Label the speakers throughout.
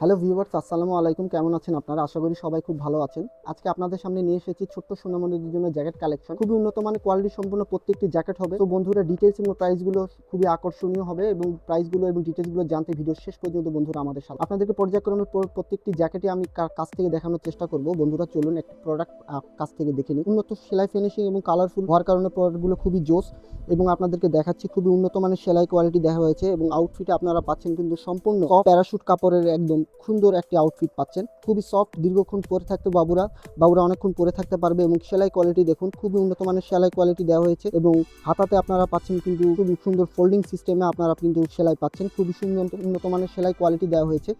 Speaker 1: Hello viewers, আসসালামু আলাইকুম। কেমন আছেন আপনারা? আশা করি সবাই খুব ভালো আছেন। আজকে আপনাদের সামনে নিয়ে এসেছি ছোট্ট সোনামণিদের জন্য জ্যাকেট কালেকশন। খুবই উন্নত মানের, কোয়ালিটি সম্পূর্ণ প্রত্যেকটি জ্যাকেট হবে। তো বন্ধুরা ডিটেলস এবং প্রাইসগুলো খুবই আকর্ষণীয় হবে এবং প্রাইসগুলো এবং ডিটেলসগুলো জানতে ভিডিও শেষ পর্যন্ত বন্ধুরা আমাদের সাথে। আপনাদেরকে পর্যায়ক্রমে পর- প্রত্যেকটি জ্যাকেটে আমি কাছ থেকে দেখানোর চেষ্টা করব। বন্ধুরা, চলুন একটি প্রোডাক্ট কাছ থেকে দেখে নিই। উন্নত সেলাই ফিনিশিং এবং কালারফুল হওয়ার কারণে প্রোডাক্টগুলো খুবই জোস এবং আপনাদেরকে দেখাচ্ছি খুবই উন্নত মানের সেলাই কোয়ালিটি দেখা হয়েছে এবং আউটফিটে আপনারা পাচ্ছেন কিন্তু সম্পূর্ণ প্যারাশুট কাপড়ের একদম সুন্দর একটি আউটফিট পাচ্ছেন। খুবই সফট দীর্ঘক্ষণ পরে থাকতে বাবুরা বাবুরা অনেকক্ষণ পরে থাকতে পারবে এবং সেলাই কোয়ালিটি দেখুন, খুবই উন্নত মানের সেলাই কোয়ালিটি দেওয়া হয়েছে এবং হাতাতে আপনারা পাচ্ছেন কিন্তু খুবই সুন্দর ফোল্ডিং সিস্টেমে আপনারা কিন্তু সেলাই পাচ্ছেন। খুবই সুন্দর উন্নত মানের সেলাই কোয়ালিটি দেওয়া হয়েছে।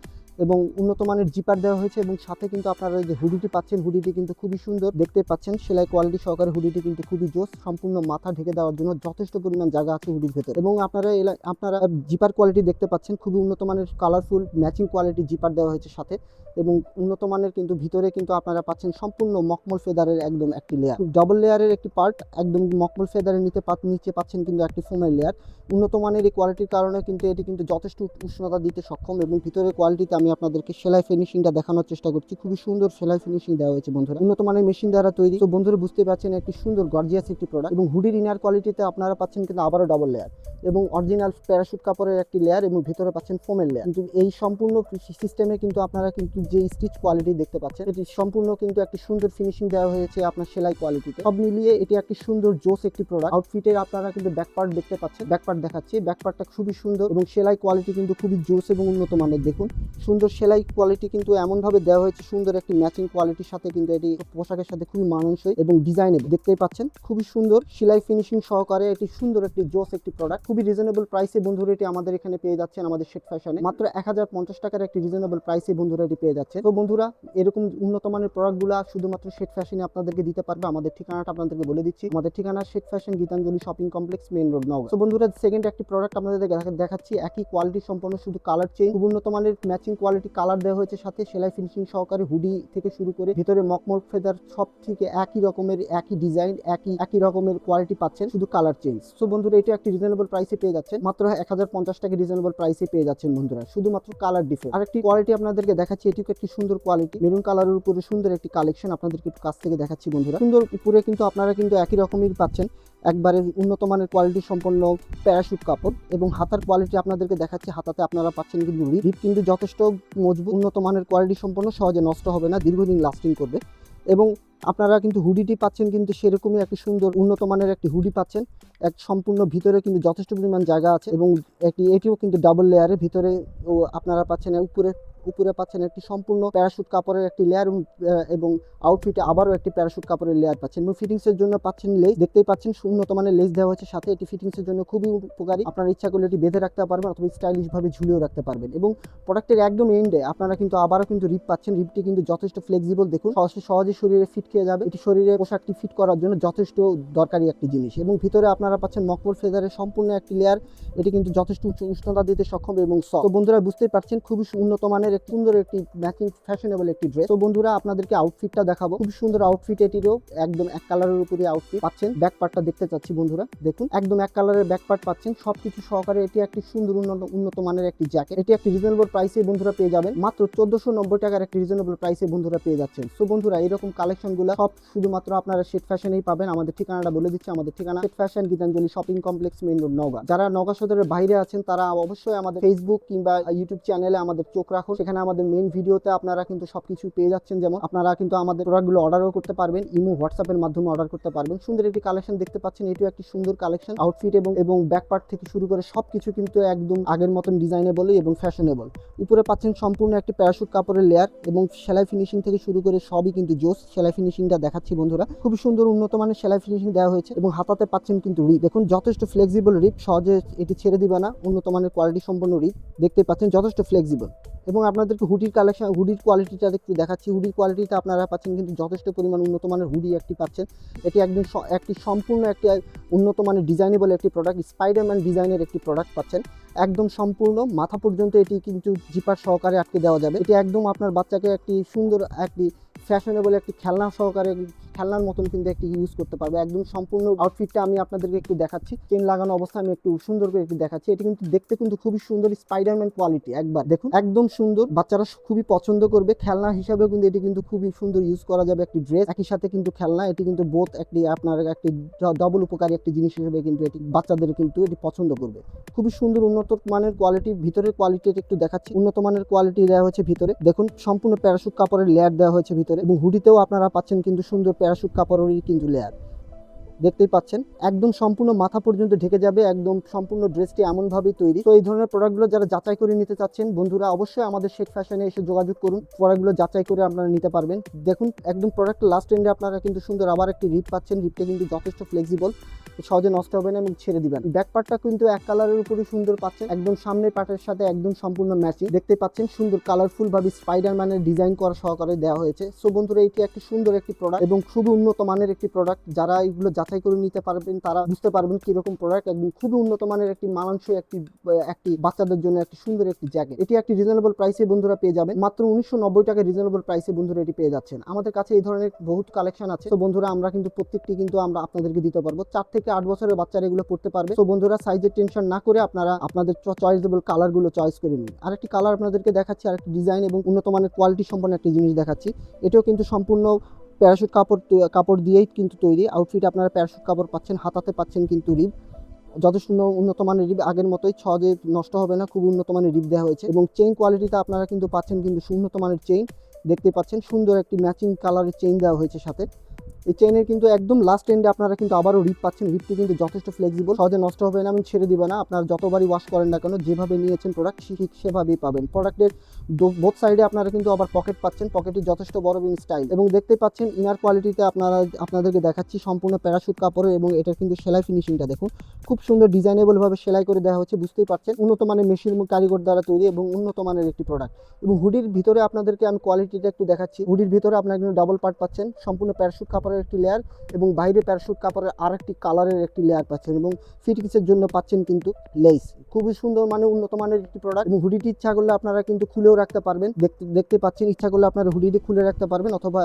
Speaker 1: এবং উন্নত মানের জিপার দেওয়া হয়েছে এবং সাথে কিন্তু আপনারা যে হুডিটি পাচ্ছেন, হুডিটি কিন্তু খুবই সুন্দর। দেখতে পাচ্ছেন, সেলাই কোয়ালিটি সহকারে হুডিটি কিন্তু খুবই জোস, সম্পূর্ণ মাথা ঢেকে দেওয়ার জন্য যথেষ্ট পরিমাণ জায়গা আছে হুডির ভেতরে। এবং আপনারা আপনারা জিপার কোয়ালিটি দেখতে পাচ্ছেন, খুবই উন্নত মানের কালারফুল ম্যাচিং কোয়ালিটি জিপার দেওয়া হয়েছে সাথে। এবং উন্নত মানের কিন্তু ভিতরে কিন্তু আপনারা পাচ্ছেন সম্পূর্ণ মকমল ফেদারের একদম একটি লেয়ার ডবল লেয়ারের একটি পার্ট একদম মকমল ফেদারের নিতে পা- নিচে পাচ্ছেন কিন্তু একটি ফোমের লেয়ার উন্নত মানের এই কোয়ালিটির কারণে কিন্তু এটি কিন্তু যথেষ্ট উষ্ণতা দিতে সক্ষম এবং ভিতরের কোয়ালিটিতে আমি আপনাদেরকে সেলাই ফিনিশিংটা দেখানোর চেষ্টা করছি। খুবই সুন্দর সেলাই ফিনিশিং দেওয়া হয়েছে বন্ধুরা। উন্নত মানের মেশিন দ্বারা তৈরি। তো বন্ধুরা বুঝতে পারছেন একটি সুন্দর গর্জিয়াস একটি প্রোডাক্ট এবং হুডির ইনার কোয়ালিটিতে আপনারা পাচ্ছেন কিন্তু আবারও ডবল লেয়ার এবং অরিজিনাল প্যারাশুট কাপড়ের একটি লেয়ার এবং ভিতরে পাচ্ছেন ফোমের লেয়ার কিন্তু এই সম্পূর্ণ সিস্টেমে কিন্তু আপনারা কিন্তু যে স্টিচ কোয়ালিটি দেখতে পাচ্ছেন, এটি সম্পূর্ণ কিন্তু একটি সুন্দর ফিনিশিং দেওয়া হয়েছে আপনার সেলাই কোয়ালিটিতে সব মিলিয়ে এটি একটি সুন্দর জোস একটি প্রোডাক্ট আউটফিটের আপনারা কিন্তু ব্যাক পার্ট দেখতে পাচ্ছেন। ব্যাক পার্ট দেখাচ্ছি। ব্যাক পার্টটা খুবই সুন্দর এবং সেলাই কোয়ালিটি কিন্তু খুবই জোস এবং উন্নত মানের। দেখুন, সুন্দর সেলাই কোয়ালিটি কিন্তু এমনভাবে দেওয়া হয়েছে, সুন্দর একটি ম্যাচিং কোয়ালিটির সাথে কিন্তু এটি পোশাকের সাথে খুবই মানানসই এবং ডিজাইনেবল দেখতেই পাচ্ছেন, খুবই সুন্দর সেলাই ফিনিশিং সহকারে এটি সুন্দর একটি জোস একটি প্রোডাক্ট খুবই রিজনেবল প্রাইসে বন্ধুরা এটি আমাদের এখানে পেয়ে যাচ্ছেন আমাদের শেট ফ্যাশনে। মাত্র এক হাজার পঞ্চাশ টাকার একটি রিজনেবল প্রাইসে বন্ধুরা এটি পেয়ে যাচ্ছে তো বন্ধুরা, এরকম উন্নত মানের প্রোডাক্টগুলো শুধুমাত্র শেট ফ্যাশনে আপনাদেরকে দিতে পারবে। আমাদের ঠিকানাটা আপনাদেরকে বলে দিচ্ছি। আমাদের ঠিকানা Shet fashion Gitanjali shopping complex main road নগর তো বন্ধুরা সেকেন্ড একটি প্রোডাক্ট আপনাদের দেখাচ্ছি। একই কোয়ালিটি সম্পন্ন, শুধু কালার চেঞ্জ খুব উন্নত মানের ম্যাচিং কোয়ালিটি কালার দেওয়া হয়েছে সাথে সেলাই ফিনিশিং সহকারে হুডি থেকে শুরু করে ভিতরে মকমল ফেদার সব থেকে একই রকমের, একই ডিজাইন একই একই রকমের কোয়ালিটি পাচ্ছেন, শুধু কালার চেঞ্জ সো বন্ধুরা, এটা একটি রিজনেবল প্রাইসে পেয়ে যাচ্ছেন। মাত্র এক হাজার পঞ্চাশ টাকা রিজনেবল প্রাইসে পেয়ে যাচ্ছেন বন্ধুরা, শুধুমাত্র কালার ডিফারেন্ট আরেকটি কোয়ালিটি আপনাদেরকে দেখাচ্ছি একটি সুন্দর কোয়ালিটি মেরুন কালারের উপরে সুন্দর একটি কালেকশন আপনাদেরকে একটু কাছ থেকে দেখাচ্ছি বন্ধুরা। সুন্দর উপরে কিন্তু আপনারা কিন্তু একই রকমই পাচ্ছেন। একবারে উন্নত মানের কোয়ালিটি সম্পন্ন প্যারাশুট কাপড় এবং হাতার কোয়ালিটি আপনাদেরকে দেখাচ্ছি। হাতাতে আপনারা পাচ্ছেন কিন্তু রিপ কিন্তু যথেষ্ট মজবুত, উন্নত মানের কোয়ালিটি সম্পন্ন, সহজে নষ্ট হবে না, দীর্ঘদিন লাস্টিং করবে। এবং আপনারা কিন্তু হুডিটি পাচ্ছেন কিন্তু সেরকমই একটি সুন্দর, উন্নত মানের একটি হুডি পাচ্ছেন। এক সম্পূর্ণ ভিতরে কিন্তু যথেষ্ট পরিমাণ জায়গা আছে এবং একটি এটিও কিন্তু ডাবল লেয়ারে ভিতরে আপনারা পাচ্ছেন। উপরে উপরে পাচ্ছেন একটি সম্পূর্ণ প্যারাশুট কাপড়ের একটি লেয়ার এবং আউটফিটে আবারও একটি প্যারাশুট কাপড়ের লেয়ার পাচ্ছেন। এবং ফিটিংসের জন্য পাচ্ছেন লেস দেখতেই পাচ্ছেন উন্নত মানের লেস দেওয়া হয়েছে সাথে। এটি ফিটিংসের জন্য খুবই উপকারী। আপনার ইচ্ছা করলে এটি বেঁধে রাখতে পারবেন অথবা স্টাইলিশ ভাবে ঝুলিয়েও রাখতে পারবেন। এবং প্রোডাক্টের একদম এন্ডে আপনারা কিন্তু আবারও কিন্তু রিপ পাচ্ছেন। রিপটি কিন্তু যথেষ্ট ফ্লেক্সিবল দেখুন, সহজে সহজে শরীরে ফিট খেয়ে যাবে। এটি শরীরে পোশাকটি ফিট করার জন্য যথেষ্ট দরকারি একটি জিনিস। এবং ভিতরে আপনারা পাচ্ছেন মকমল ফেদারের সম্পূর্ণ একটি লেয়ার এটি কিন্তু যথেষ্ট উচ্চ উষ্ণতা দিতে সক্ষম এবং। তো বন্ধুরা, বুঝতেই পারছেন, খুবই উন্নত মানের এক সুন্দর একটি ম্যাচিং ফ্যাশনেবল একটি ড্রেস তো বন্ধুরা, আপনাদেরকে আউটফিটটা দেখাবো। খুব সুন্দর আউটফিট এটিরও একদম এক কালারের উপরে আউটফিট পাচ্ছেন। ব্যাক পার্টটা দেখতে চাচ্ছি বন্ধুরা, দেখুন। একদম এক কালারের ব্যাক পার্ট পাচ্ছেন। সবকিছু সহকারে এটি একটি সুন্দর উন্নত উন্নত মানের একটি জ্যাকেট এটি একটি রিজনেবল প্রাইসে বন্ধুরা পেয়ে যাবেন। মাত্র চোদ্দশো নব্বই টাকার একটি রিজনেবল প্রাইসে বন্ধুরা পেয়ে যাচ্ছেন। সো বন্ধুরা, এরকম কালেকশন কালেকশনগুলো সব শুধুমাত্র আপনারা শেট ফ্যাশনেই পাবেন। আমাদের ঠিকানাটা বলে দিচ্ছি। আমাদের ঠিকানা Shet fashion Gitanjali shopping complex main road Naogaon. যারা নওগাঁ সদরের বাইরে আছেন, তারা অবশ্যই আমাদের ফেসবুক কিংবা ইউটিউব চ্যানেলে আমাদের চোখ রাখুন। সেখানে আমাদের মেইন ভিডিওতে আপনারা কিন্তু সবকিছু পেয়ে যাচ্ছেন। যেমন আপনারা কিন্তু আমাদের প্রোডাক্টগুলো অর্ডারও করতে পারবেন ইমো হোয়াটসঅ্যাপের মাধ্যমে অর্ডার করতে পারবেন। সুন্দর একটি কালেকশন দেখতে পাচ্ছেন, এটিও একটি সুন্দর কালেকশন আউটফিট এবং এবং ব্যাক পার্ট থেকে শুরু করে সবকিছু কিন্তু একদম আগের মতন ডিজাইনেবল এবং ফ্যাশনেবল উপরে পাচ্ছেন সম্পূর্ণ একটি প্যারাশুট কাপড়ের লেয়ার এবং সেলাই ফিনিশিং থেকে শুরু করে সবই কিন্তু জোস। সেলাই ফিনিশিংটা দেখাচ্ছি বন্ধুরা। খুবই সুন্দর উন্নত মানের সেলাই ফিনিশিং দেওয়া হয়েছে এবং হাতাতে পাচ্ছেন কিন্তু রিপ দেখুন, যথেষ্ট ফ্লেক্সিবল রিপ সহজে এটি ছেড়ে দিবে না। উন্নত মানের কোয়ালিটি সম্পন্ন রিপ দেখতে পাচ্ছেন, যথেষ্ট ফ্লেক্সিবল এবং আপনাদেরকে হুডির কালেকশন হুডির কোয়ালিটিটা একটু দেখাচ্ছি। হুডির কোয়ালিটিটা আপনারা পাচ্ছেন কিন্তু যথেষ্ট পরিমাণ উন্নত মানের হুডি একটি পাচ্ছেন। এটি একদম একটি সম্পূর্ণ একটি উন্নত মানের ডিজাইনেবল একটি প্রোডাক্ট স্পাইডারম্যান ডিজাইনের একটি প্রোডাক্ট পাচ্ছেন। একদম সম্পূর্ণ, মাথা পর্যন্ত এটি কিন্তু জিপার সহকারে আটকে দেওয়া যাবে। এটি একদম আপনার বাচ্চাকে একটি সুন্দর একটি ফ্যাশনেবল একটি খেলনা সহকারে খেলনার মতন কিন্তু একটি ইউজ করতে পারবে। একদম সম্পূর্ণ আউটফিটটা আমি আপনাদেরকে একটু দেখাচ্ছি। চেন লাগানো অবস্থায় আমি একটু সুন্দর করে একটু দেখাচ্ছি। এটি কিন্তু দেখতে কিন্তু খুবই সুন্দর স্পাইডারম্যান কোয়ালিটি একবার দেখুন। একদম সুন্দর। বাচ্চারা খুবই পছন্দ করবে। খেলনা হিসাবেও কিন্তু এটি কিন্তু খুবই সুন্দর ইউজ করা যাবে একটি ড্রেস একই সাথে কিন্তু খেলনা, এটি কিন্তু বোধ একটি আপনার একটি ডবল উপকারী একটি জিনিস হিসেবে কিন্তু এটি বাচ্চাদের কিন্তু এটি পছন্দ করবে। খুবই সুন্দর উন্নত মানের কোয়ালিটি ভিতরের কোয়ালিটি একটু দেখাচ্ছি। উন্নত মানের কোয়ালিটি দেওয়া হয়েছে ভিতরে। দেখুন, সম্পূর্ণ প্যারাশুট কাপড়ের লেয়ার দেওয়া হয়েছে ভিতরে। এবং হুডিতেও আপনারা পাচ্ছেন কিন্তু সুন্দর প্যারাসুট কাপড়েরই কিন্তু লেয়ার। দেখতেই পাচ্ছেন। একদম সম্পূর্ণ মাথা পর্যন্ত ঢেকে যাবে, একদম সম্পূর্ণ ড্রেসটি এমনভাবেই তৈরি। তো এই ধরনের প্রোডাক্টগুলো যারা যাচাই করে নিতে চাচ্ছেন, বন্ধুরা অবশ্যই আমাদের শেখ ফ্যাশনে এসে যোগাযোগ করুন। প্রোডাক্টগুলো যাচাই করে আপনারা নিতে পারবেন। দেখুন, একদম প্রোডাক্ট লাস্ট এন্ডে আপনারা কিন্তু সুন্দর আবার একটি রিপ পাচ্ছেন। রিপটা কিন্তু যথেষ্ট ফ্লেক্সিবল সহজে নষ্ট হবে না এবং ছেড়ে দিবেন। ব্যাক পার্টটা কিন্তু এক কালারের উপরই সুন্দর পাচ্ছেন। একদম সামনের পার্টের সাথে একদম সম্পূর্ণ ম্যাচিং দেখতে পাচ্ছেন, সুন্দর কালারফুল ভাবে স্পাইডার ম্যানের ডিজাইন করা সহকারে দেওয়া হয়েছে। সো বন্ধুরা, এটি একটি সুন্দর একটি প্রোডাক্ট এবং খুবই উন্নত মানের একটি প্রোডাক্ট যারা এগুলো যাচাই করে নিতে পারবেন, তারা বুঝতে পারবেন কীরকম প্রোডাক্ট একদম খুবই উন্নত মানের একটি মানানসই একটি একটি বাচ্চাদের জন্য একটি সুন্দর একটি জ্যাকেট এটি একটি রিজনেবল প্রাইসে বন্ধুরা পেয়ে যাবেন। মাত্র উনিশশো নব্বই টাকা রিজনেবল প্রাইসে বন্ধুরা এটি পেয়ে যাচ্ছেন। আমাদের কাছে এই ধরনের বহুত কালেকশন আছে। তো বন্ধুরা, আমরা কিন্তু প্রত্যেকটি কিন্তু আমরা আপনাদেরকে দিতে পারব। চার থেকে আট বছরের বাচ্চারা এগুলো পড়তে পারবে। তো বন্ধুরা সাইজের টেনশন না করে আপনারা আপনাদের চয়েসেবল কালারগুলো চয়েস করে নিন। আরেকটি কালার আপনাদেরকে দেখাচ্ছি, আরেকটি ডিজাইন এবং উন্নত মানের কোয়ালিটি সম্পন্ন একটি জিনিস দেখাচ্ছি। এটাও কিন্তু সম্পূর্ণ প্যারাশুট কাপড় কাপড় দিয়েই কিন্তু তৈরি। আউটফিট আপনারা প্যারাশুট কাপড় পাচ্ছেন, হাতাতে পাচ্ছেন কিন্তু রিপ যথেষ্ট উন্ন- উন্নত মানের রিপ আগের মতোই ছজে নষ্ট হবে না, খুব উন্নত মানের রিব দেওয়া হয়েছে এবং চেইন কোয়ালিটিতে আপনারা কিন্তু পাচ্ছেন কিন্তু সুন্নত মানের চেইন দেখতে পাচ্ছেন সুন্দর একটি ম্যাচিং কালারের চেইন দেওয়া হয়েছে সাথে। এই চেইনের কিন্তু একদম লাস্ট এন্ডে আপনারা কিন্তু আবারও রিপ পাচ্ছেন। রিপটি কিন্তু যথেষ্ট ফ্লেক্সিবল সহজে নষ্ট হবে না এবং ছেড়ে দিবে না। আপনারা যতবারই ওয়াশ করেন না কেন, যেভাবে নিয়েছেন প্রোডাক্ট ঠিক সেভাবেই পাবেন। প্রোডাক্টের বোথ সাইডে আপনারা কিন্তু আবার পকেট পাচ্ছেন। পকেটটি যথেষ্ট বড় এবং স্টাইল এবং দেখতে পাচ্ছেন ইনার কোয়ালিটিতে আপনারা, আপনাদেরকে দেখাচ্ছি সম্পূর্ণ প্যারাশুট কাপড়ের এবং এটার কিন্তু সেলাই ফিনিশিংটা দেখুন। খুব সুন্দর ডিজাইনেবলভাবে সেলাই করে দেওয়া হচ্ছে, বুঝতেই পারছেন। উন্নত মানের মেশিন কারিগর দ্বারা তৈরি এবং উন্নত মানের একটি প্রোডাক্ট এবং হুডির ভিতরে আপনাদেরকে আমি কোয়ালিটিটা একটু দেখাচ্ছি। হুডির ভিতরে আপনারা কিন্তু ডাবল পার্ট পাচ্ছেন। সম্পূর্ণ প্যারাশুট কাপড়ের একটি লেয়ার এবং বাইরে প্যারাশুট কাপড়ের আর একটি কালারের একটি লেয়ার পাচ্ছেন এবং ফিটিংসের জন্য পাচ্ছেন কিন্তু লেস খুবই সুন্দর মানে উন্নত মানের একটি প্রোডাক্ট এবং হুডিটি ইচ্ছা করলে আপনারা কিন্তু খুলেও রাখতে পারবেন। দেখতে দেখতে পাচ্ছেন, ইচ্ছা করলে আপনারা হুডিটি খুলে রাখতে পারবেন অথবা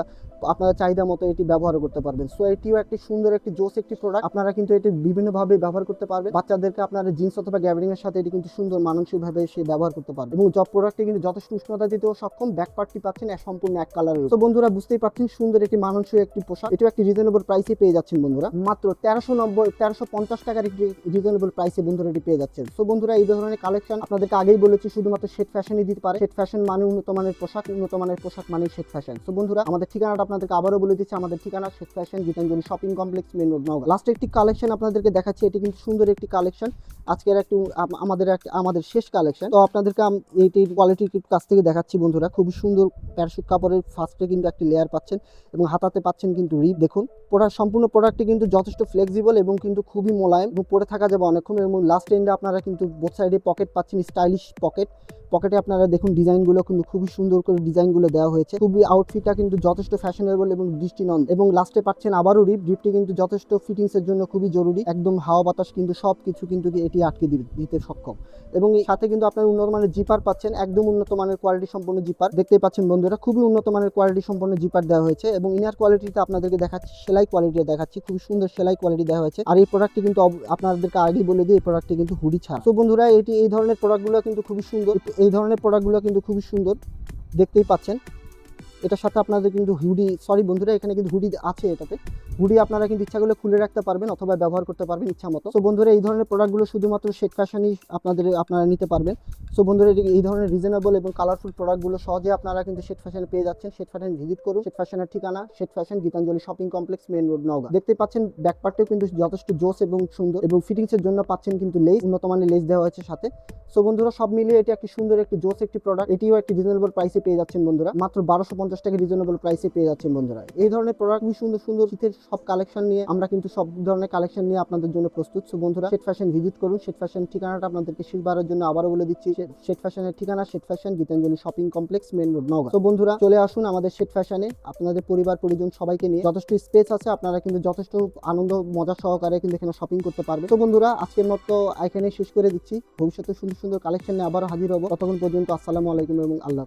Speaker 1: আপনারা চাহিদা মতো এটি ব্যবহার করতে পারবেন। সো এটিও একটি সুন্দর একটি জোস একটি প্রোডাক্ট আপনারা কিন্তু এটি বিভিন্নভাবে ব্যবহার করতে পারবেন। বাচ্চাদেরকে আপনারা জিন্স অথবা গ্যাবারিং এর সাথে এটি কিন্তু সুন্দর মানসিকভাবে সে ব্যবহার করতে পারবে। এবং জব প্রোডাক্টটি কিন্তু যথেষ্ট উষ্ণতা দিতেও সক্ষম ব্যাক পার্টটি পাচ্ছেন সম্পূর্ণ এক কালারের তো বন্ধুরা, বুঝতেই পারছেন, সুন্দর একটি মানসিক একটি পোশাক। এটিও একটি রিজনেবল প্রাইসে পেয়ে যাচ্ছেন বন্ধুরা। মাত্র তেরোশো নব্বই, তেরোশো পঞ্চাশ টাকার একটি রিজনেবল প্রাইসে বন্ধুরা এটি পেয়ে যাচ্ছেন। তো বন্ধুরা, এই ধরনের কালেকশন আপনাদেরকে আগেই বলেছি, শুধুমাত্র শেট ফ্যাশনই দিতে পারে। শেট ফ্যাশন মানে উন্নত মানের পোশাক, উন্নত মানের পোশাক মানে শেট ফ্যাশন তো বন্ধুরা, আমাদের ঠিকানাটা আপনাদেরকে আবারও বলে দিচ্ছি, আমাদের ঠিকানা Shet fashion Gitanjali shopping complex main road Naogaon. লাস্টে একটি কালেকশন আপনাদেরকে দেখাচ্ছি, এটি কিন্তু সুন্দর একটি কালেকশন আজকের একটু আমাদের আমাদের শেষ কালেকশন তো আপনাদেরকে এইটি কোয়ালিটির কাছ থেকে দেখাচ্ছি বন্ধুরা। খুবই সুন্দর প্যারাশুট কাপড়ের ফার্স্টে কিন্তু একটি লেয়ার পাচ্ছেন এবং হাতাতে পাচ্ছেন কিন্তু রিপ দেখুন। প্রোডাক্ট সম্পূর্ণ প্রোডাক্টটি কিন্তু যথেষ্ট ফ্লেক্সিবল এবং কিন্তু খুবই মোলায়েম এবং পরে থাকা যাবে অনেকক্ষণ এবং লাস্ট এন্ডে আপনারা কিন্তু বোথ সাইডে পকেট পাচ্ছেন স্টাইলিশ পকেট পকেটে আপনারা দেখুন ডিজাইনগুলো কিন্তু খুবই সুন্দর করে ডিজাইনগুলো দেওয়া হয়েছে। খুবই আউটফিটটা কিন্তু যথেষ্ট ফ্যাশনেবল এবং দৃষ্টিনন্দ এবং লাস্টে পাচ্ছেন আবারও রিপ রিপটি কিন্তু যথেষ্ট ফিটিংসের জন্য খুবই জরুরি। একদম হাওয়া বাতাস কিন্তু সব কিছু কিন্তু এটি আটকে দিতে সক্ষম। এবং এই সাথে কিন্তু আপনার উন্নত মানের জিপার পাচ্ছেন, একদম উন্নত মানের কোয়ালিটি সম্পন্ন জিপার দেখতেই পাচ্ছেন বন্ধুরা, খুবই উন্নত মানের কোয়ালিটি সম্পন্ন জিপার দেওয়া হয়েছে এবং ইনার কোয়ালিটিতে আপনাদেরকে দেখাচ্ছি সেলাই কোয়ালিটি দেখাচ্ছি। খুব সুন্দর সেলাই কোয়ালিটি দেওয়া হয়েছে। আর এই প্রোডাক্টটি কিন্তু আপনাদেরকে আগেই বলে দিই, এই প্রোডাক্টটি কিন্তু হুডি ছাড়া। তো বন্ধুরা, এটি এই ধরনের প্রোডাক্টগুলো কিন্তু খুবই সুন্দর। এই ধরনের প্রোডাক্টগুলো কিন্তু খুবই সুন্দর। দেখতেই পাচ্ছেন। এটার সাথে আপনাদের কিন্তু হুডি সরি বন্ধুরা, এখানে কিন্তু হুডি আছে এটাতে। হুডি আপনারা কিন্তু ইচ্ছা করলে খুলে রাখতে পারবেন অথবা ব্যবহার করতে পারবেন ইচ্ছা মতো। তো বন্ধুরা, এই ধরনের প্রোডাক্টগুলো শুধুমাত্র শেট ফ্যাশনই আপনাদের, আপনারা নিতে পারবেন। সো বন্ধুরা এই- ধরনের রিজনেবল এবং কালারফুল প্রোডাক্টগুলো সহজে আপনারা কিন্তু শেট ফ্যাশনে পেয়ে যাচ্ছেন। শেট ফ্যাশন ভিজিট করুন। শেট ফ্যাশনের ঠিকানা Shet fashion Gitanjali shopping complex main road Naogaon. দেখতে পাচ্ছেন ব্যাক পার্টেও কিন্তু যথেষ্ট জোস এবং সুন্দর এবং ফিটিংসের জন্য পাচ্ছেন কিন্তু লেস উন্নত মানের লেস দেওয়া হয়েছে সাথে। সো বন্ধুরা, সব মিলিয়ে এটি একটি সুন্দর একটি জোস একটি প্রোডাক্ট এটিও একটি রিজনেবল প্রাইসে পেয়ে যাচ্ছেন বন্ধুরা। মাত্র বারোশো পঞ্চাশ টাকা রিজনেবল প্রাইসে পেয়ে যাচ্ছেন বন্ধুরা। এই ধরনের প্রোডাক্ট সুন্দর সুন্দর শীতের সব কালেকশন নিয়ে আমরা কিন্তু সব ধরনের কালেকশন নিয়ে আপনাদের জন্য প্রস্তুত। সো বন্ধুরা শেট ফ্যাশন ভিজিট করুন। শেট ফ্যাশন ঠিকানাটা আপনাদেরকে শেষবারের জন্য আবারও বলে দিচ্ছি। শেট ফ্যাশনের ঠিকানা Shet fashion Gitanjali shopping complex main road Naogaon. তো বন্ধুরা, চলে আসুন আমাদের শেট ফ্যাশনে আপনাদের পরিবার, পরিজন সবাইকে নিয়ে যথেষ্ট স্পেস আছে। আপনারা কিন্তু যথেষ্ট আনন্দ, মজা সহকারে কিন্তু এখানে শপিং করতে পারবেন। তো বন্ধুরা, আজকের মতো এখানে শেষ করে দিচ্ছি। ভবিষ্যতে সুন্দর সুন্দর কালেকশন নিয়ে আবারও হাজির হব। ততক্ষণ পর্যন্ত আসসালামু আলাইকুম এবং আল্লাহ